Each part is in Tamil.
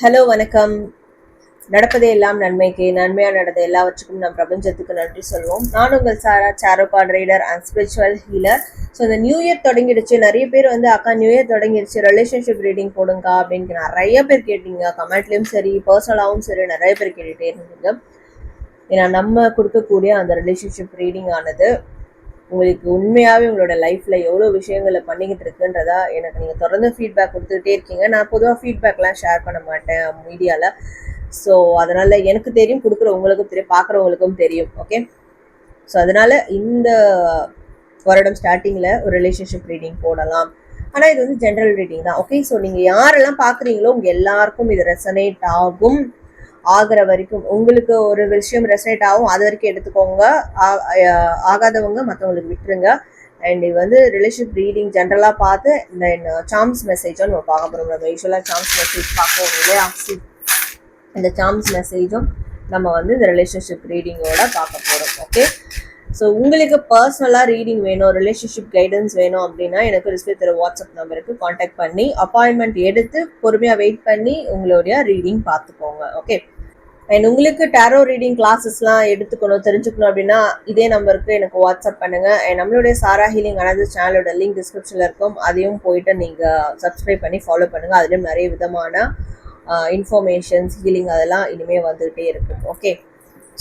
ஹலோ வணக்கம். நடப்பதே எல்லாம் நன்மைக்கு. நன்மையாக நடந்த எல்லாவற்றுக்கும் நம் பிரபஞ்சத்துக்கு நன்றி சொல்வோம். நான் உங்கள் Sara sorrow reader rider and spiritual healer so இந்த நியூ இயர் தொடங்கிடுச்சு. நிறைய பேர் வந்து அக்கா நியூ இயர் தொடங்கிடுச்சு ரிலேஷன்ஷிப் ரீடிங் போடுங்க அப்படின்னு நிறைய பேர் கேட்டீங்க. கமெண்ட்லேயும் சரி பர்சனலாகவும் சரி நிறைய பேர் கேட்டுகிட்டே இருந்தீங்க. ஏன்னா நம்ம கொடுக்கக்கூடிய அந்த ரிலேஷன்ஷிப் ரீடிங் ஆனது உங்களுக்கு உண்மையாகவே உங்களோட லைஃப்பில் எவ்வளோ விஷயங்களை பண்ணிக்கிட்டு இருக்குன்றதா எனக்கு நீங்கள் தொடர்ந்து ஃபீட்பேக் கொடுத்துக்கிட்டே இருக்கீங்க. நான் பொதுவாக ஃபீட்பேக்லாம் ஷேர் பண்ண மாட்டேன் மீடியாவில் ஸோ அதனால் எனக்கு தெரியும் கொடுக்குற உங்களுக்கும் தெரியும் பார்க்குறவங்களுக்கும் தெரியும் ஓகே ஸோ அதனால் இந்த வருடம் ஸ்டார்டிங்கில் ஒரு ரிலேஷன்ஷிப் ரீடிங் போடலாம். ஆனால் இது வந்து ஜென்ரல் ரீடிங் தான் ஓகே ஸோ நீங்கள் யாரெல்லாம் பார்க்குறீங்களோ உங்கள் எல்லாருக்கும் இது ரெசனேட் ஆகும். ஆகிற வரைக்கும் உங்களுக்கு ஒரு விஷயம் ரெசனேட் ஆகும் அது வரைக்கும் எடுத்துக்கோங்க. ஆ- ஆகாதவங்க மற்றவங்களுக்கு விட்டுருங்க. அண்ட் இது வந்து ரிலேஷன்ஷிப் ரீடிங் ஜென்ரலாக பார்த்து இந்த சாம்ஸ் மெசேஜும் நம்ம பார்க்க போகிறோம் நம்ம யூஸ்வலாக சாம்ஸ் மெசேஜ் பார்க்குவோம் இல்லையா? இந்த சாம்ஸ் மெசேஜும் நம்ம வந்து இந்த ரிலேஷன்ஷிப் ரீடிங்கோட பார்க்க போகிறோம் ஓகே ஸோ உங்களுக்கு பர்சனலாக ரீடிங் வேணும் ரிலேஷன்ஷிப் கைடன்ஸ் வேணும் அப்படின்னா எனக்கு டிஸ்பிளே தர வாட்ஸ்அப் நம்பருக்கு காண்டாக்ட் பண்ணி அப்பாயின்மெண்ட் எடுத்து பொறுமையாக வெயிட் பண்ணி உங்களுடைய ரீடிங் பார்த்துக்கோங்க. ஓகே அண்ட் உங்களுக்கு டேரோ ரீடிங் கிளாஸஸ்லாம் எடுத்துக்கணும் தெரிஞ்சுக்கணும் அப்படின்னா இதே நம்பருக்கு எனக்கு வாட்ஸ்அப் பண்ணுங்க. அண்ட் நம்மளுடைய சாரா ஹீலிங் அனது சேனலோட லிங்க் டிஸ்கிரிப்ஷனில் இருக்கும். அதையும் போயிட்டு நீங்கள் சப்ஸ்கிரைப் பண்ணி ஃபாலோ பண்ணுங்க. அதுலேயும் நிறைய விதமான இன்ஃபர்மேஷன்ஸ் ஹீலிங் அதெல்லாம் இனிமேல் வந்துகிட்டே இருக்கும். ஓகே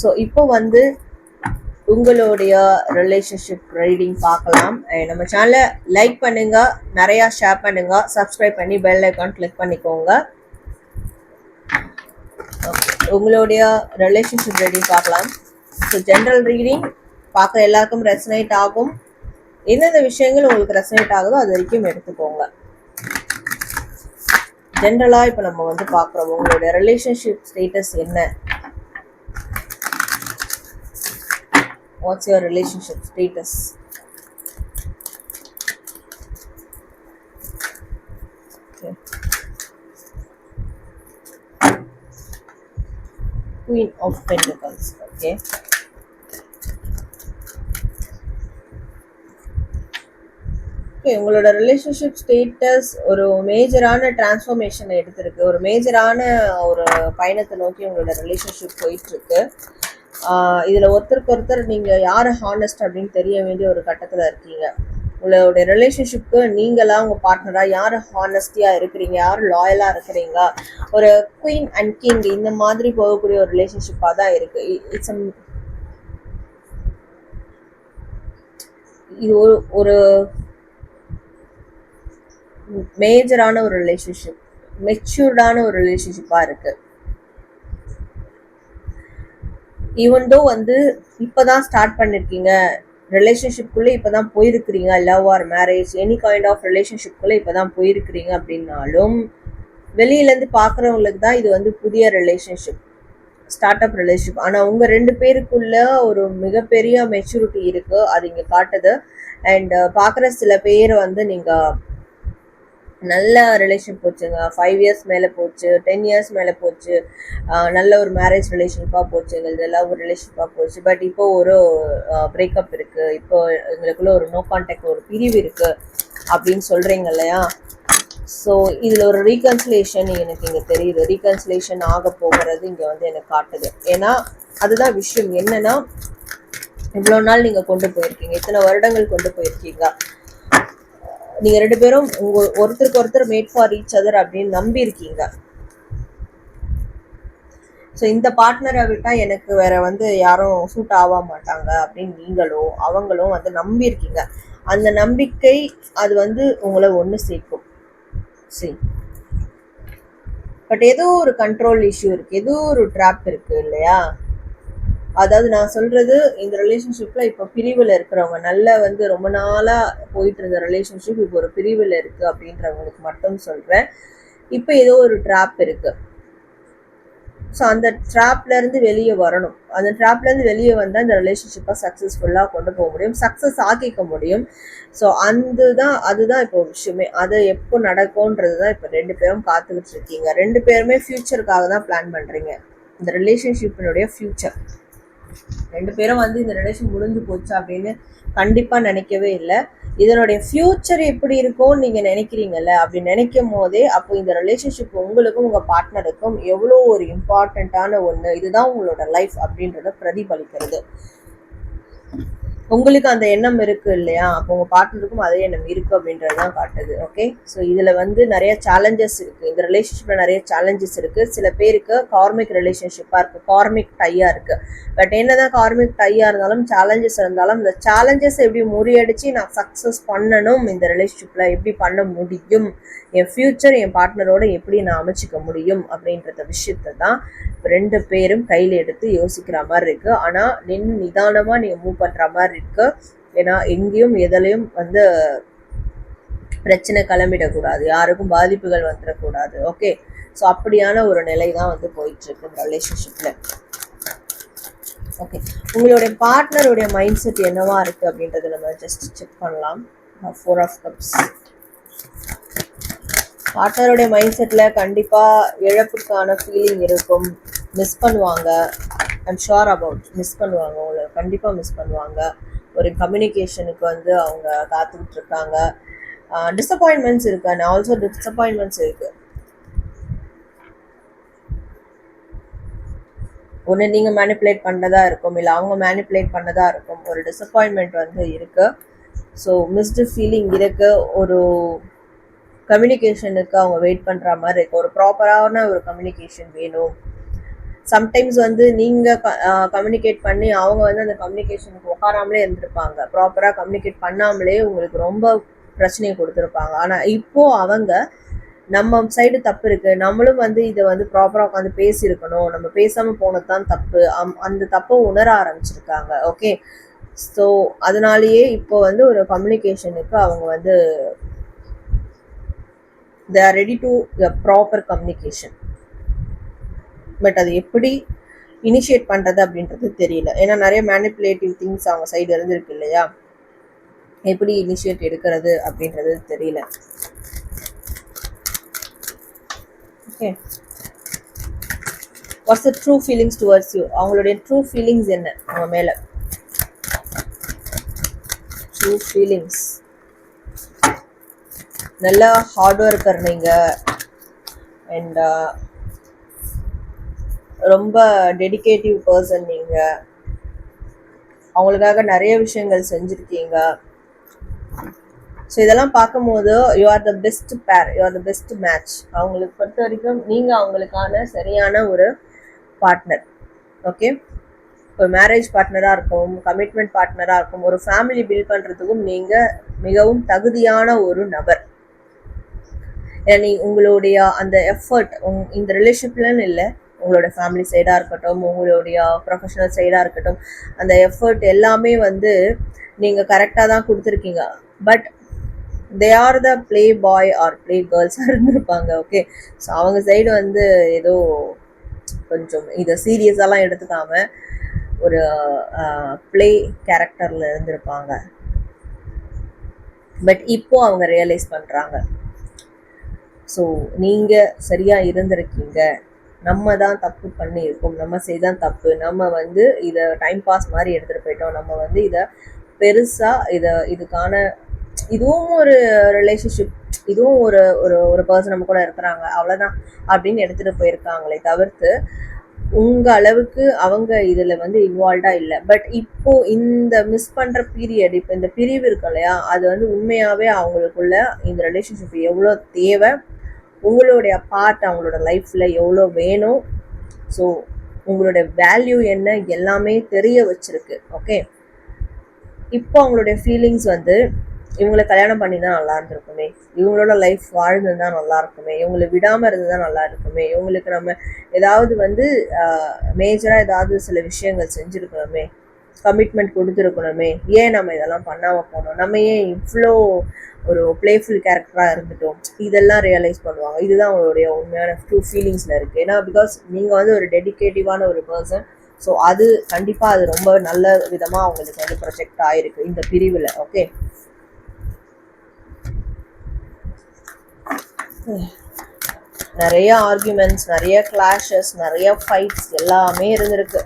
ஸோ இப்போ வந்து உங்களுடைய ரிலேஷன்ஷிப் ரீடிங் பார்க்கலாம். நம்ம சேனலை லைக் பண்ணுங்க. நிறையா ஷேர் பண்ணுங்க. சப்ஸ்கிரைப் பண்ணி பெல் ஐக்கான் கிளிக் பண்ணிக்கோங்க. ஓகே உங்களுடைய ரிலேஷன்ஷிப் ரீடிங் பார்க்கலாம். ஸோ ஜென்ரல் ரீடிங் பார்க்குற எல்லாருக்கும் ரெசனேட் ஆகும். எந்தெந்த விஷயங்கள் உங்களுக்கு ரெசனேட் ஆகுதோ அது வரைக்கும் எடுத்துக்கோங்க. ஜென்ரலாக இப்போ நம்ம வந்து பார்க்குறோம். உங்களுடைய ரிலேஷன்ஷிப் ஸ்டேட்டஸ் என்ன? What's your relationship status queen of pentacles okay okay உங்களோட ரிலேஷன்ஷிப் ஸ்டேட்டஸ் ஒரு மேஜரான டிரான்ஸ்ஃபர்மேஷன் எடுத்திருக்கு. ஒரு மேஜரான ஒரு பயணத்தை நோக்கி உங்களோட ரிலேஷன்ஷிப் போயிட்டு இருக்கு ஆஹ் இதுல ஒருத்தருக்கு ஒருத்தர் நீங்க யாரு ஹானஸ்ட் அப்படின்னு தெரிய வேண்டிய ஒரு கட்டத்துல இருக்கீங்க. உங்களோட ரிலேஷன்ஷிப்க்கு நீங்களா உங்கள் பார்ட்னராக யார் ஹானஸ்டியாக இருக்கிறீங்க யார் லாயலாக இருக்கிறீங்க ஒரு குயின் அண்ட் கிங் இந்த மாதிரி போகக்கூடிய ஒரு ரிலேஷன்ஷிப்பாக தான் இருக்கு. இட்ஸ் இது ஒரு ஒரு மேஜரான ஒரு ரிலேஷன்ஷிப் மெச்சூர்டான ஒரு ரிலேஷன்ஷிப்பாக இருக்கு. ஈவன் தோ வந்து இப்போதான் ஸ்டார்ட் பண்ணிருக்கீங்க ரிலேஷன்ஷிப்குள்ளே இப்பதான் போயிருக்கிறீங்க. Love or marriage any kind of ரிலேஷன்ஷிப்குள்ளே இப்பதான் போயிருக்கிறீங்க அப்படின்னாலும் வெளியிலேருந்து பார்க்குறவங்களுக்கு தான் இது வந்து புதிய ரிலேஷன்ஷிப் ஸ்டார்ட் அப் ரிலேஷன்ஷிப் ஆனால் உங்கள் ரெண்டு பேருக்குள்ள ஒரு மிகப்பெரிய மெச்சூரிட்டி இருக்குது அது இங்கே காட்டுது. அண்ட் பார்க்குற சில பேர் வந்து நீங்கள் நல்ல ரிலேஷன் போச்சுங்க. ஃபைவ் இயர்ஸ் மேலே போச்சு டென் இயர்ஸ் மேலே போச்சு. நல்ல ஒரு மேரேஜ் ரிலேஷன்ஷிப்பாக போச்சுங்க எங்களுக்கு லவ் ரிலேஷன்ஷிப்பாக போச்சு. பட் இப்போ ஒரு பிரேக்கப் இருக்குது இப்போ எங்களுக்குள்ள ஒரு நோ கான்டாக்ட் ஒரு பிரிவு இருக்குது அப்படின்னு சொல்கிறீங்க இல்லையா? ஸோ இதில் ஒரு ரீகன்சிலேஷன் எனக்கு இங்கே தெரியுது. ரீகன்சிலேஷன் ஆக போகிறது இங்கே வந்து எனக்கு காட்டுது. ஏன்னா அதுதான் விஷயம். என்னென்னா இவ்வளோ நாள் நீங்கள் கொண்டு போயிருக்கீங்க. இத்தனை வருடங்கள் கொண்டு போயிருக்கீங்க. நீங்க ரெண்டு பேரும் உங்க ஒருத்தருக்கு ஒருத்தர் மேட் ஃபார் ரீச் அதர் அப்படின்னு நம்பி இருக்கீங்க. ஸோ இந்த பார்ட்னரை விட்டால் எனக்கு வேற வந்து யாரும் சூட் ஆக மாட்டாங்க அப்படின்னு நீங்களும் அவங்களும் வந்து நம்பியிருக்கீங்க அந்த நம்பிக்கை அது வந்து உங்களை ஒன்று சேர்க்கும். சரி பட் ஏதோ ஒரு கண்ட்ரோல் இஷ்யூ இருக்குது ஏதோ ஒரு ட்ராப் இருக்குது இல்லையா? அதாவது நான் சொல்றது இந்த ரிலேஷன்ஷிப்ல இப்போ பிரிவில் இருக்கிறவங்க நல்ல வந்து ரொம்ப நாளா போயிட்டு இருந்த ரிலேஷன்ஷிப் இப்போ ஒரு பிரிவில் இருக்கு அப்படின்றவங்களுக்கு மட்டும் சொல்றேன். இப்போ ஏதோ ஒரு ட்ராப் இருக்கு. ஸோ அந்த ட்ராப்ல இருந்து வெளியே வரணும். அந்த ட்ராப்ல இருந்து வெளியே வந்தால் இந்த ரிலேஷன்ஷிப்பை சக்ஸஸ்ஃபுல்லாக கொண்டு போக முடியும். சக்ஸஸ் ஆக்கிக்க முடியும். ஸோ அந்த தான் அதுதான் இப்போ விஷயமே. அது எப்போ நடக்கும்ன்றது தான் இப்போ ரெண்டு பேரும் காத்துக்கிட்டு இருக்கீங்க. ரெண்டு பேருமே ஃபியூச்சருக்காக தான் பிளான் பண்றீங்க. இந்த ரிலேஷன்ஷிப்பினுடைய ஃபியூச்சர் ரெண்டு பேரும் வந்து இந்த ரிலேஷன் முடிஞ்சு போச்சு அப்படின்னு கண்டிப்பாக நினைக்கவே இல்லை. இதனுடைய ஃப்யூச்சர் எப்படி இருக்கும்னு நீங்கள் நினைக்கிறீங்கல்ல? அப்படி நினைக்கும் போதே அப்போ இந்த ரிலேஷன்ஷிப் உங்களுக்கும் உங்கள் பார்ட்னருக்கும் எவ்வளோ ஒரு இம்பார்ட்டண்ட்டான ஒன்று இதுதான் உங்களோட லைஃப் அப்படின்றத பிரதிபலிக்கிறது. உங்களுக்கு அந்த எண்ணம் இருக்கு இல்லையா? அப்போ உங்க பார்ட்னருக்கும் அதே எண்ணம் இருக்கு அப்படின்றது தான் காட்டுது. ஓகே ஸோ இதுல வந்து நிறைய சேலஞ்சஸ் இருக்கு. இந்த ரிலேஷன்ஷிப்ல நிறைய சேலஞ்சஸ் இருக்கு. சில பேருக்கு கார்மிக் ரிலேஷன்ஷிப்பா இருக்கு. கார்மிக் டையா இருக்கு. பட் என்னதான் கார்மிக் டையா இருந்தாலும் சேலஞ்சஸ் இருந்தாலும் இந்த சேலஞ்சஸ் எப்படி முறியடிச்சு நான் சக்சஸ் பண்ணணும்? இந்த ரிலேஷன்ஷிப்ல எப்படி பண்ண முடியும்? என் ஃபியூச்சர் என் பார்ட்னரோட எப்படி நான் அமைச்சிக்க முடியும்? அப்படின்றத விஷயத்தை தான் ரெண்டு பேரும் கையில் எடுத்து யோசிக்கிற மாதிரி இருக்கு. ஆனால் நின்று நிதானமாக நீங்கள் மூவ் பண்ணுற மாதிரி இருக்கு. ஏன்னா எங்கேயும் எதுலையும் வந்து பிரச்சனை கிளம்பிடக்கூடாது. யாருக்கும் பாதிப்புகள் வந்துடக்கூடாது. ஓகே ஸோ அப்படியான ஒரு நிலை தான் வந்து போயிட்டு இருக்கு இந்த ரிலேஷன்ஷிப்ல ஓகே உங்களுடைய பார்ட்னருடைய மைண்ட் செட் என்னவா இருக்கு அப்படின்றத நம்ம ஜஸ்ட் செக் பண்ணலாம். ஃபோர் ஆஃப் கப்ஸ் பார்ட்னருடைய மைண்ட் செட்டில் கண்டிப்பாக இழப்புக்கான ஃபீலிங் இருக்கும். மிஸ் பண்ணுவாங்க. ஐம் ஷோர் அபவுட் மிஸ் பண்ணுவாங்க. உங்களை கண்டிப்பாக மிஸ் பண்ணுவாங்க. ஒரு கம்யூனிகேஷனுக்கு வந்து அவங்க காத்துக்கிட்டு இருக்காங்க டிசப்பாயின்மெண்ட்ஸ் இருக்கு. அண்ட் ஆல்சோ டிசப்பாயின்மெண்ட்ஸ் இருக்கு. ஒன்று நீங்கள் மேனிப்புலேட் பண்ணதா இருக்கும். இல்லை அவங்க மேனிப்புலேட் பண்ணதா இருக்கும். ஒரு டிசப்பாயின்மெண்ட் வந்து இருக்கு. ஸோ மிஸ்டு ஃபீலிங் இருக்கு. ஒரு கம்யூனிகேஷனுக்கு அவங்க வெயிட் பண்ணுற மாதிரி இருக்கு. ஒரு ப்ராப்பரான ஒரு கம்யூனிகேஷன் வேணும். சம்டைம்ஸ் வந்து நீங்கள் கம்யூனிகேட் பண்ணி அவங்க வந்து அந்த கம்யூனிகேஷனுக்கு உட்காராமலே இருந்திருப்பாங்க. ப்ராப்பராக கம்யூனிகேட் பண்ணாமலே உங்களுக்கு ரொம்ப பிரச்சனையை கொடுத்துருப்பாங்க. ஆனால் இப்போ அவங்க நம்ம சைடு தப்பு இருக்குது நம்மளும் வந்து இதை வந்து ப்ராப்பராக உட்காந்து பேசியிருக்கணும். நம்ம பேசாமல் போனது தான் தப்பு. அம்- அந்த தப்பை உணர ஆரம்பிச்சிருக்காங்க. ஓகே ஸோ அதனாலேயே இப்போ வந்து ஒரு கம்யூனிகேஷனுக்கு அவங்க வந்து they are ready to proper communication but அது எப்படி இனிஷியேட் பண்ணுறது அப்படின்றது தெரியல. ஏன்னா நிறைய மேனிப்புலேட்டிவ் திங்ஸ் அவங்க சைடு இருந்திருக்கு இல்லையா? எப்படி இனிஷியேட் எடுக்கிறது அப்படின்றது தெரியல. Okay what's the true feelings towards you அவங்களுடைய ட்ரூ ஃபீலிங்ஸ் என்ன? அவங்க மேலே. ட்ரூ ஃபீலிங்ஸ் நல்லா ஹார்ட் ஒர்க்கர் நீங்கள் அண்ட் ரொம்ப டெடிகேட்டிவ் பர்சன் நீங்கள் அவங்களுக்காக நிறைய விஷயங்கள் செஞ்சுருக்கீங்க. ஸோ இதெல்லாம் பார்க்கும்போது you are the best pair you are the best match அவங்களுக்கு பொறுத்த வரைக்கும் நீங்கள் அவங்களுக்கான சரியான ஒரு பார்ட்னர் ஓகே ஒரு மேரேஜ் பார்ட்னராக இருக்கும் கமிட்மெண்ட் பார்ட்னராக இருக்கும் ஒரு ஃபேமிலி பில்ட் பண்ணுறதுக்கும் நீங்கள் மிகவும் தகுதியான ஒரு நபர். ஏன்னா நீ உங்களுடைய அந்த எஃபர்ட் உங் இந்த ரிலேஷன்ஷிப்லன்னு இல்லை உங்களோட ஃபேமிலி சைடாக இருக்கட்டும் உங்களுடைய ப்ரொஃபஷனல் சைடாக இருக்கட்டும் அந்த எஃபர்ட் எல்லாமே வந்து நீங்கள் கரெக்டாக தான் கொடுத்துருக்கீங்க. But they are the playboy or play கேர்ள்ஸாக இருந்திருப்பாங்க ஓகே ஸோ அவங்க சைடு வந்து ஏதோ கொஞ்சம் இதை சீரியஸாலாம் எடுத்துக்காம ஒரு ப்ளே கேரக்டரில் இருந்திருப்பாங்க. பட் இப்போ அவங்க ரியலைஸ் பண்ணுறாங்க ஸோ நீங்கள் சரியாக இருந்திருக்கீங்க. நம்ம தான் தப்பு பண்ணியிருக்கோம் நம்ம செய்தான் தப்பு. நம்ம வந்து இதை டைம் பாஸ் மாதிரி எடுத்துகிட்டு போயிட்டோம். நம்ம வந்து இதை பெருசாக இதை இதுக்கான இதுவும் ஒரு ரிலேஷன்ஷிப் இதுவும் ஒரு ஒரு ஒரு பர்சன் நம்ம கூட இருக்கிறாங்க அவ்வளோதான் அப்படின்னு எடுத்துகிட்டு போயிருக்காங்களே தவிர்த்து உங்கள் அளவுக்கு அவங்க இதில் வந்து இன்வால்வ்டாக இல்லை. பட் இப்போ இந்த மிஸ் பண்ணுற பீரியட் இப்போ இந்த பிரிவு இருக்கு இல்லையா அது வந்து உண்மையாகவே அவங்களுக்குள்ள இந்த ரிலேஷன்ஷிப் எவ்வளோ தேவை உங்களுடைய பார்ட் அவங்களோட லைஃப்பில் எவ்வளோ வேணும்? ஸோ உங்களுடைய வேல்யூ என்ன? எல்லாமே தெரிய வச்சிருக்கு. ஓகே இப்போ அவங்களுடைய ஃபீலிங்ஸ் வந்து இவங்களை கல்யாணம் பண்ணி தான் நல்லா இருந்திருக்குமே. இவங்களோட லைஃப் வாழ்ந்துருந்தா நல்லா இருக்குமே. இவங்களை விடாமல் இருந்ததா நல்லா இருக்குமே. இவங்களுக்கு நம்ம ஏதாவது வந்து மேஜராக ஏதாவது சில விஷயங்கள் செஞ்சுருக்கணுமே. கமிட்மெண்ட் கொடுத்துருக்கணுமே. ஏன் நம்ம இதெல்லாம் பண்ணாமல் போனோம்? நம்ம ஏன் இவ்வளோ ஒரு பிளேஃபுல் கேரக்டராக இருந்துட்டோம். இதெல்லாம் ரியலைஸ் பண்ணுவாங்க. இதுதான் அவங்களுடைய உண்மையான ட்ரூ ஃபீலிங்ஸில் இருக்குது ஏன்னா பிகாஸ் நீங்கள் வந்து ஒரு டெடிக்கேட்டிவான ஒரு பர்சன் ஸோ அது கண்டிப்பாக அது ரொம்ப நல்ல விதமாக அவங்களுக்கு வந்து ப்ரொஜெக்ட் ஆயிருக்கு இந்த பிரிவில். ஓகே நிறைய ஆர்குமெண்ட்ஸ் நிறைய கிளாஷஸ் நிறைய ஃபைட்ஸ் எல்லாமே இருந்திருக்கு.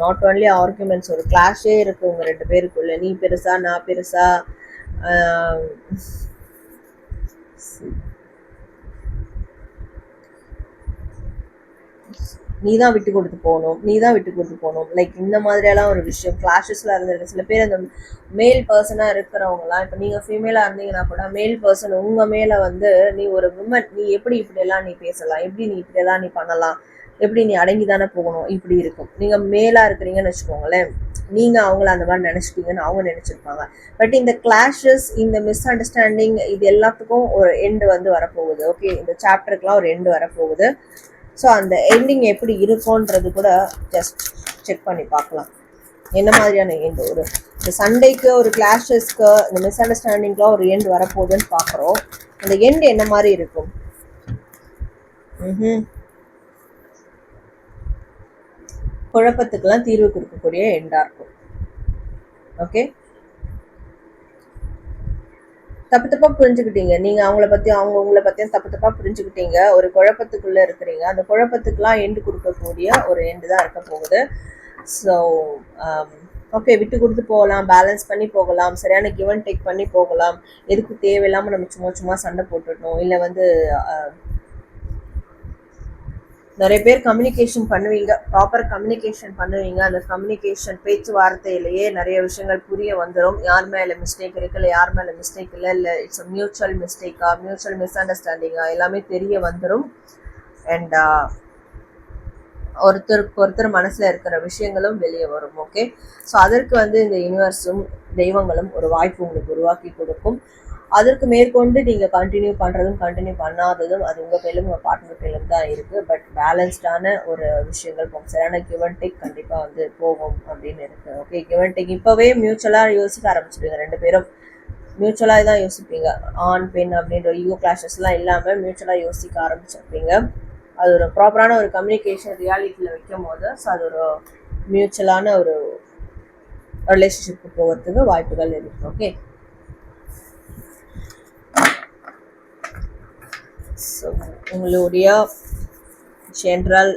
நாட் ஒன்லி ஆர்குமெண்ட்ஸ் ஒரு கிளாஷே இருக்குது உங்கள் ரெண்டு பேருக்குள்ள. நீ பெருசா நான் பெருசா நீ தான் விட்டு கொடுத்து போகணும் நீ தான் விட்டு கொடுத்து போகணும். லைக் இந்த மாதிரியெல்லாம் ஒரு விஷயம் கிளாஷஸில் இருந்திருக்கு சில பேர் அந்த மேல் பர்சனாக இருக்கிறவங்களாம் இப்போ நீங்கள் ஃபீமேலாக இருந்தீங்கன்னா கூட மேல் பர்சன் உங்கள் மேலே வந்து நீ ஒரு விமன் நீ எப்படி இப்படியெல்லாம் நீ பேசலாம் எப்படி நீ இப்படியெல்லாம் நீ பண்ணலாம் எப்படி நீ அடங்கி தானே போகணும் இப்படி இருக்கும். நீங்கள் மேலாக இருக்கிறீங்கன்னு வச்சுக்கோங்களேன். நீங்கள் அவங்கள அந்த மாதிரி நினச்சிட்டீங்கன்னு அவங்க நினச்சிருப்பாங்க. பட் இந்த கிளாஷஸ் இந்த மிஸ் அண்டர்ஸ்டாண்டிங் இது எல்லாத்துக்கும் ஒரு எண்டு வந்து வரப்போகுது. ஓகே இந்த சாப்டருக்குலாம் ஒரு எண்டு வரப்போகுது. ஸோ அந்த எண்டிங் எப்படி இருக்கும்ன்றது கூட ஜஸ்ட் செக் பண்ணி பார்க்கலாம். என்ன மாதிரியான எண்டு ஒரு இந்த சண்டேக்கு ஒரு கிளாஷஸ்க்கு இந்த மிஸ் அண்டர்ஸ்டாண்டிங்க்குலாம் ஒரு எண்டு வரப்போகுதுன்னு பார்க்குறோம். அந்த எண்டு என்ன மாதிரி இருக்கும்? ம் குழப்பத்துக்கெல்லாம் தீர்வு கொடுக்கக்கூடிய எண்டாக இருக்கும். ஓகே தப்பு தப்பாக புரிஞ்சுக்கிட்டீங்க. நீங்கள் அவங்கள பற்றியும் அவங்க உங்களை பத்தியும் தப்பு தப்பாக புரிஞ்சுக்கிட்டீங்க. ஒரு குழப்பத்துக்குள்ளே இருக்கிறீங்க. அந்த குழப்பத்துக்குலாம் எண்டு கொடுக்கக்கூடிய ஒரு எண்டு தான் இருக்க போகுது. ஸோ ஓகே um, விட்டு கொடுத்து போகலாம். பேலன்ஸ் பண்ணி போகலாம். சரியான கிவன் டேக் பண்ணி போகலாம். எதுக்கு தேவையில்லாம நம்ம சும்மா சும்மா சண்டை போட்டுடணும். இல்லை வந்து uh, நிறைய பேர் கம்யூனிகேஷன் பண்ணுவீங்க ப்ராப்பர் கம்யூனிகேஷன் பண்ணுவீங்க. அந்த கம்யூனிகேஷன் பேச்சுவார்த்தையிலேயே நிறைய விஷயங்கள் புரிய வந்துடும் யார் மேலே மிஸ்டேக் இருக்கு இல்லை யார் மேலே மிஸ்டேக் இல்லை இல்லை இட்ஸ் மியூச்சுவல் மிஸ்டேக்கா மியூச்சுவல் மிஸ் அண்டர்ஸ்டாண்டிங்கா எல்லாமே தெரிய வந்துடும் அண்ட் ஒருத்தருக்கு ஒருத்தர் மனசில் இருக்கிற விஷயங்களும் வெளியே வரும் ஓகே ஸோ அதற்கு வந்து இந்த யூனிவர்ஸும் தெய்வங்களும் ஒரு வாய்ப்பு உங்களுக்கு உருவாக்கி கொடுக்கும். அதற்கு மேற்கொண்டு நீங்கள் கண்டினியூ பண்ணுறதும் கண்டினியூ பண்ணாததும் அது உங்கள் கையிலும் உங்கள் பார்ட்னர் கையிலும் தான் இருக்குது பட் பேலன்ஸ்டான ஒரு விஷயங்கள் போகும். சரியான கிவன் டேக் கண்டிப்பாக வந்து போகும் அப்படின்னு இருக்குது ஓகே கிவன் டேக் இப்போவே மியூச்சுவலாக யோசிக்க ஆரம்பிச்சிடுங்க ரெண்டு பேரும் மியூச்சுவலாக தான் யோசிப்பீங்க. ஆண் பெண் அப்படின்ற ஈகோ கிளாஷஸ்லாம் இல்லாமல் மியூச்சுவலாக யோசிக்க ஆரம்பிச்சிருப்பீங்க. அது ஒரு ப்ராப்பரான ஒரு கம்யூனிகேஷன் ரியாலிட்டியில் வைக்கும் போது ஸோ அது ஒரு மியூச்சுவலான ஒரு ரிலேஷன்ஷிப்புக்கு போகிறதுக்கு வாய்ப்புகள் இருக்குது ஓகே உங்களுடைய ஜென்ரல்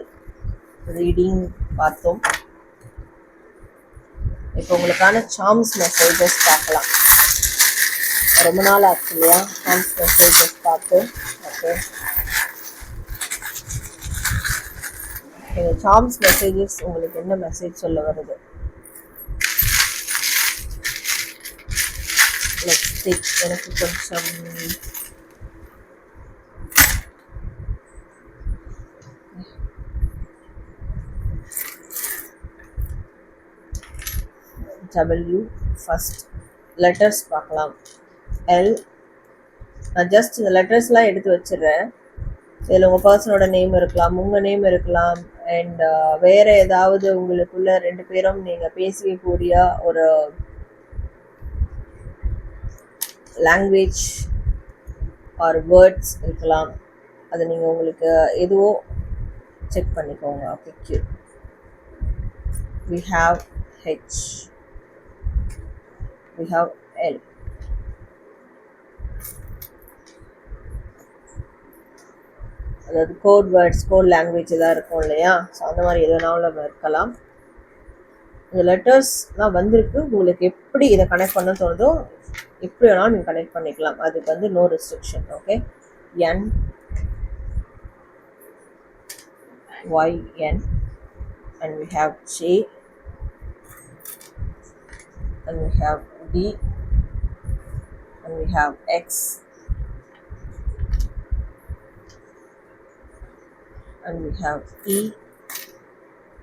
ரீடிங் பார்த்தோம். இப்போ உங்களுக்கான சாம்ஸ் மெசேஜஸ் பார்க்கலாம். ரொம்ப நாள் ஆச்சு இல்லையா? சாம்ஸ் மெசேஜஸ் பார்த்து ஓகே இந்த சாம்ஸ் மெசேஜஸ் உங்களுக்கு என்ன மெசேஜ் சொல்ல வருது? Let's எனக்கு கொஞ்சம் டபிள்யூ ஃபஸ்ட் லெட்டர்ஸ் பார்க்கலாம். எல் நான் ஜஸ்ட் இந்த லெட்டர்ஸ்லாம் எடுத்து வச்சிடுறேன். இதில் உங்கள் பர்சனோட நேம் இருக்கலாம் உங்கள் நேம் இருக்கலாம் அண்ட் uh, வேறு ஏதாவது உங்களுக்குள்ள ரெண்டு பேரும் நீங்கள் பேசிக்கக்கூடிய ஒரு லாங்குவேஜ் ஆர் வேர்ட்ஸ் இருக்கலாம். அது நீங்கள் உங்களுக்கு எதுவோ செக் பண்ணிக்கோங்க. Okay Q we have H we have L அதாவது கோட் வேர்ட்ஸ் கோட் லாங்குவேஜ் எதாவது இருக்கும் இல்லையா? ஸோ அந்த மாதிரி எதுனாலும் நம்ம இருக்கலாம். இந்த லெட்டர்ஸ்லாம் வந்திருக்கு. உங்களுக்கு எப்படி இதை கனெக்ட் பண்ண தோணுதோ எப்படி வேணாலும் நீங்கள் கனெக்ட் பண்ணிக்கலாம். அதுக்கு வந்து no restriction okay N Y N and we have J and we have D and we have X. And we have E.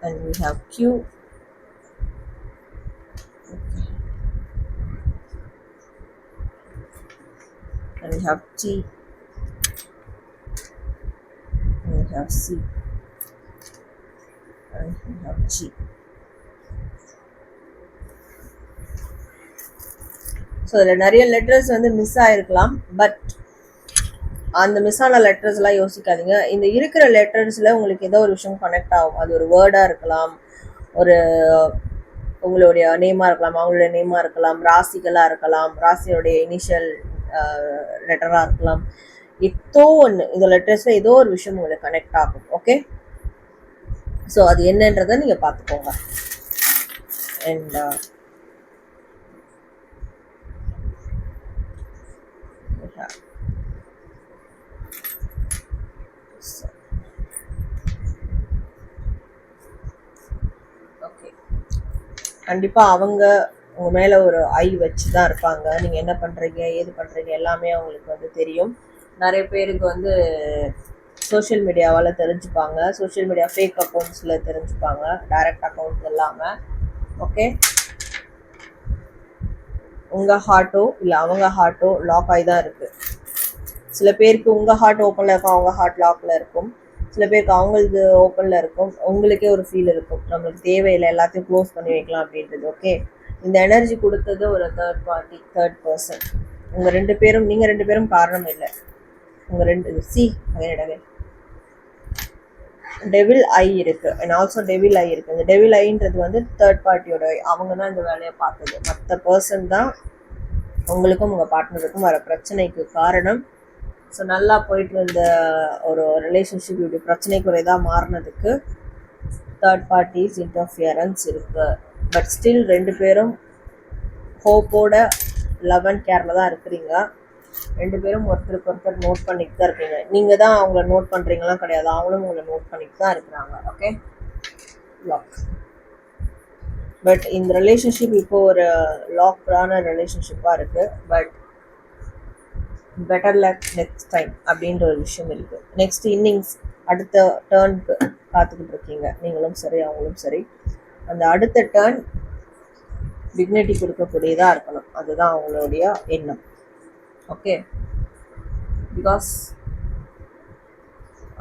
And we have Q. And we have T. And we have C. And we have G. So இதில் நிறைய லெட்டர்ஸ் வந்து மிஸ் ஆகிருக்கலாம் பட் அந்த மிஸ் ஆன லெட்டர்ஸ்லாம் யோசிக்காதீங்க. இந்த இருக்கிற லெட்டர்ஸில் உங்களுக்கு ஏதோ ஒரு விஷயம் கனெக்ட் ஆகும். அது ஒரு வேர்டாக இருக்கலாம் ஒரு உங்களுடைய நேமாக இருக்கலாம் அவங்களுடைய நேமாக இருக்கலாம் ராசிகளாக இருக்கலாம் ராசியோடைய இனிஷியல் லெட்டராக இருக்கலாம். ஏதோ ஒன்று இந்த லெட்டர்ஸில் ஏதோ ஒரு விஷயம் உங்களுக்கு கனெக்ட் ஆகும் ஓகே ஸோ அது என்னன்றதை நீங்கள் பார்த்துக்கோங்க. அண்ட் ஓகே கண்டிப்பாக அவங்க உங்கள் மேலே ஒரு ஐ வச்சு தான் இருப்பாங்க. நீங்கள் என்ன பண்ணுறீங்க ஏது பண்ணுறீங்க எல்லாமே அவங்களுக்கு வந்து தெரியும். நிறைய பேருக்கு வந்து சோஷியல் மீடியாவால் தெரிஞ்சுப்பாங்க. சோஷியல் மீடியா ஃபேக் அக்கௌண்ட்ஸில் தெரிஞ்சுப்பாங்க. டைரக்ட் அக்கௌண்ட்ஸ் இல்லாமல் ஓகே உங்கள் ஹார்ட்டோ இல்லை அவங்க ஹார்ட்டோ லாக் ஆகி தான் இருக்குது சில பேருக்கு உங்கள் ஹார்ட் ஓப்பனில் இருக்கும் அவங்க ஹார்ட் லாக்கில் இருக்கும். சில பேருக்கு அவங்களுக்கு ஓப்பனில் இருக்கும். உங்களுக்கே ஒரு ஃபீல் இருக்கும். நம்மளுக்கு தேவையில்லை எல்லாத்தையும் க்ளோஸ் பண்ணி வைக்கலாம் அப்படின்றது. ஓகே இந்த எனர்ஜி கொடுத்தது ஒரு தேர்ட் பார்ட்டி தேர்ட் பர்சன் உங்கள் ரெண்டு பேரும் நீங்கள் ரெண்டு பேரும் காரணம் இல்லை. உங்கள் ரெண்டு சி அகைன் டெவில் ஐ இருக்கு. அண்ட் ஆல்சோ டெவில் ஐ இருக்கு. இந்த டெவில் ஐன்றது வந்து தேர்ட் பார்ட்டியோட அவங்க தான் இந்த வேலையை பார்த்தது. மற்ற பர்சன் தான் உங்களுக்கும் உங்கள் பார்ட்னருக்கும் வர பிரச்சனைக்கு காரணம் ஸோ நல்லா போயிட்டு இருந்த ஒரு ரிலேஷன்ஷிப் இப்படி குறைதான் மாறினதுக்கு தேர்ட் பார்ட்டிஸ் இன்டர்ஃபியரன்ஸ் இருக்குது பட் ஸ்டில் ரெண்டு பேரும் ஹோப்போட லவ் அண்ட் கேரில் தான் இருக்கிறீங்க. ரெண்டு பேரும் ஒருத்தருக்கு ஒருத்தர் நோட் பண்ணிட்டு தான் இருக்கீங்க. நீங்கள் தான் அவங்கள நோட் பண்ணுறீங்களாம் கிடையாது. அவங்களும் உங்களை நோட் பண்ணிட்டு தான் இருக்கிறாங்க. ஓகே லாக் பட் இந்த ரிலேஷன்ஷிப் இப்போ ஒரு லாக்டான ரிலேஷன்ஷிப்பாக இருக்குது but better luck next time அப்படின்ற ஒரு விஷயம் இருக்குது நெக்ஸ்ட் இன்னிங்ஸ் அடுத்த டேர்னுக்கு காத்துக்கிட்டு இருக்கீங்க. நீங்களும் சரி அவங்களும் சரி. அந்த அடுத்த டேர்ன் டிக்னிட்டி கொடுக்கக்கூடியதாக இருக்கணும். அதுதான் அவங்களுடைய எண்ணம். ஓகே பிகாஸ்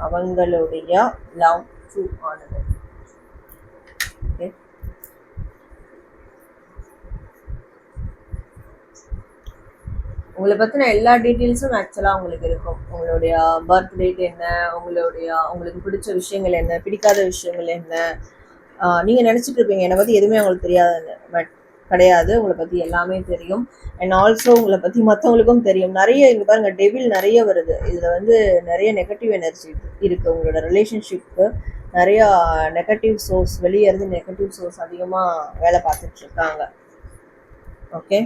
அவங்களுடைய லவ் ட்ரூ ஆனது ஓகே உங்களை பற்றின எல்லா டீட்டெயில்ஸும் ஆக்சுவலாக உங்களுக்கு இருக்கும். உங்களுடைய பர்த் டேட் என்ன உங்களுடைய உங்களுக்கு பிடிச்ச விஷயங்கள் என்ன பிடிக்காத விஷயங்கள் என்ன நீங்கள் நினச்சிட்டு இருப்பீங்க. என்னை பற்றி எதுவுமே உங்களுக்கு தெரியாதுன்னு பட் கிடையாது. உங்களை பற்றி எல்லாமே தெரியும். அண்ட் ஆல்சோ உங்களை பற்றி மற்றவங்களுக்கும் தெரியும். நிறைய இங்கே பாருங்க டெவில் நிறைய வருது. இதில் வந்து நிறைய நெகட்டிவ் எனர்ஜி இருக்குது உங்களோட ரிலேஷன்ஷிப்க்கு நிறையா நெகட்டிவ் சோர்ஸ் வெளியே இருந்து நெகட்டிவ் சோர்ஸ் அதிகமாக வேலை பார்த்துட்ருக்காங்க ஓகே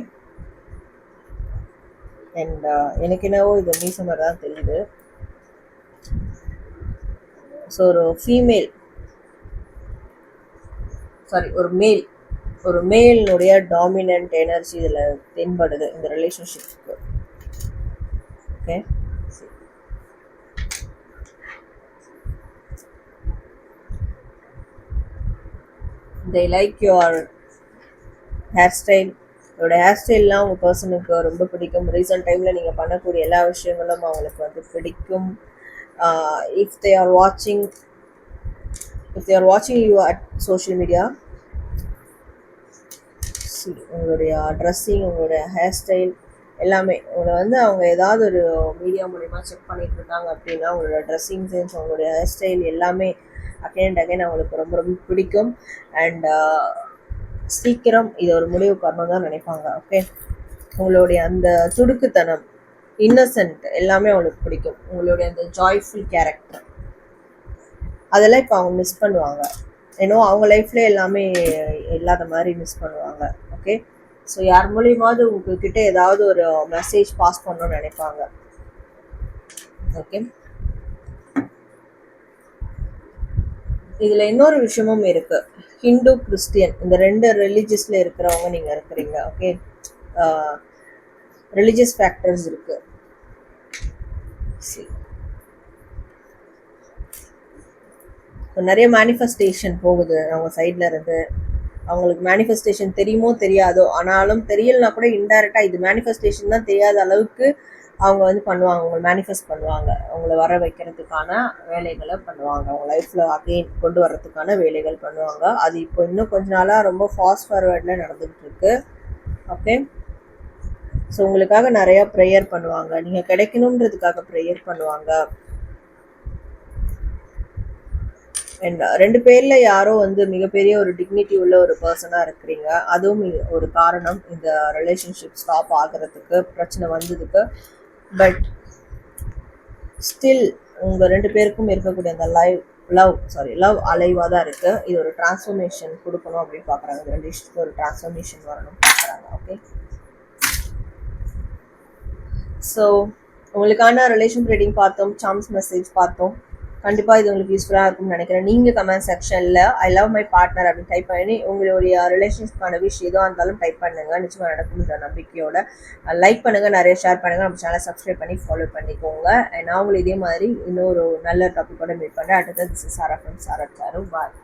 அண்ட் uh, எனக்கு என்னவோ இது மீச மாதிரி தான் தெரியுது. ஸோ ஒரு ஃபீமேல் சாரி ஒரு மேல் ஒரு மேலினுடைய டாமினன்ட் எனர்ஜி இதில் தென்படுது இந்த ரிலேஷன்ஷிப்புக்கு okay they like your hairstyle hair ஸ்டைல்லாம் உங்கள் பர்சனுக்கு ரொம்ப பிடிக்கும். ரீசெண்ட் டைமில் நீங்கள் பண்ணக்கூடிய எல்லா விஷயங்களும் அவங்களுக்கு வந்து பிடிக்கும். இஃப் தே ஆர் வாட்சிங் இஃப் தே ஆர் வாட்சிங் யூ அட் சோஷியல் மீடியா உங்களுடைய ட்ரெஸ்ஸிங் உங்களுடைய ஹேர் ஸ்டைல் எல்லாமே உங்களை வந்து அவங்க ஏதாவது ஒரு மீடியா மூலிமா செக் பண்ணிட்டு இருக்காங்க அப்படின்னா அவங்களோட ட்ரெஸ்ஸிங் சென்ஸ் அவங்களுடைய ஹேர் ஸ்டைல் எல்லாமே அகைன் அண்ட் அகைன் அவங்களுக்கு ரொம்ப ரொம்ப பிடிக்கும். அண்ட் சீக்கிரம் இது ஒரு முடிவு தான் நினைப்பாங்க ஓகே உங்களுடைய அந்த துடுக்குத்தனம் இன்னசென்ட் எல்லாமே அவங்களுக்கு பிடிக்கும். உங்களுடைய அந்த ஜாய்ஃபுல் கேரக்டர் அதெல்லாம் இப்போ அவங்க மிஸ் பண்ணுவாங்க. ஏன்னோ அவங்க லைஃப்ல எல்லாமே இல்லாத மாதிரி மிஸ் பண்ணுவாங்க ஓகே ஸோ யார் மூலியமாவது உங்ககிட்ட ஏதாவது ஒரு மெசேஜ் பாஸ் பண்ணணும்னு நினைப்பாங்க ஓகே இதில் இன்னொரு விஷயமும் இருக்குது ஹிந்து கிறிஸ்டியன் இந்த ரெண்டு ரிலீஜியஸ்ல இருக்கிறவங்க நீங்க இருக்கிறீங்க ஓகே ரிலீஜியஸ் ஃபேக்டர்ஸ் இருக்கு. நிறைய மேனிஃபெஸ்டேஷன் போகுது. அவங்க சைடில் இருந்து அவங்களுக்கு மேனிஃபெஸ்டேஷன் தெரியுமோ தெரியாதோ ஆனாலும் தெரியலனா கூட இன்டைரக்டாக இது மேனிஃபெஸ்டேஷன் தான் தெரியாத அளவுக்கு அவங்க வந்து பண்ணுவாங்க அவங்களை மேனிஃபெஸ்ட் பண்ணுவாங்க. அவங்கள வர வைக்கிறதுக்கான வேலைகளை பண்ணுவாங்க. அவங்க லைஃப்பில் அகெயின் கொண்டு வர்றதுக்கான வேலைகள் பண்ணுவாங்க. அது இப்போ இன்னும் கொஞ்ச நாளாக ரொம்ப ஃபாஸ்ட் ஃபார்வேர்டில் நடந்துகிட்டு இருக்கு. ஓகே ஸோ உங்களுக்காக நிறையா ப்ரேயர் பண்ணுவாங்க. நீங்கள் கிடைக்கணுன்றதுக்காக ப்ரேயர் பண்ணுவாங்க. அண்ட் ரெண்டு பேரில் யாரோ வந்து மிகப்பெரிய ஒரு டிக்னிட்டி உள்ள ஒரு பர்சனாக இருக்கிறீங்க. அதுவும் ஒரு காரணம் இந்த ரிலேஷன்ஷிப் ஸ்டாப் ஆகிறதுக்கு பிரச்சனை வந்ததுக்கு. பட் ஸ்டில் உங்கள் ரெண்டு பேருக்கும் இருக்கக்கூடிய அந்த லைவ் லவ் சாரி லவ் அலைவாக தான் இருக்குது இது ஒரு டிரான்ஸ்ஃபர்மேஷன் கொடுக்கணும் அப்படின்னு பார்க்குறாங்க இந்த ரெண்டு இஷ்டத்துக்கு ஒரு டிரான்ஸ்ஃபர்மேஷன் வரணும் பார்க்குறாங்க ஓகே ஸோ உங்களுக்கான ரிலேஷன் ரீடிங் பார்த்தோம் சாம்ஸ் மெசேஜ் பார்த்தோம். கண்டிப்பாக இது உங்களுக்கு யூஸ்ஃபுல்லாக இருக்கும்னு நினைக்கிறேன். நீங்கள் கமெண்ட் செக்ஷனில் ஐ லவ் மை பார்ட்னர் அப்படின்னு டைப் பண்ணி உங்களுடைய ரிலேஷன்ஸ்க்கான விஷயம் எதுவாக இருந்தாலும் டைப் பண்ணுங்கள் நிச்சயமாக நடக்கும்ன்ற நம்பிக்கையோட லைக் பண்ணுங்கள் நிறைய ஷேர் பண்ணுங்கள் நம்ம சேனலை சப்ஸ்கிரைப் பண்ணி ஃபாலோ பண்ணிக்கோங்க. அண்ட் அவங்களும் இதே மாதிரி இன்னொரு நல்ல டாப்பிக்கோட மீட் பண்ணுறேன் அடுத்தது this is Sara from Sara Saru bye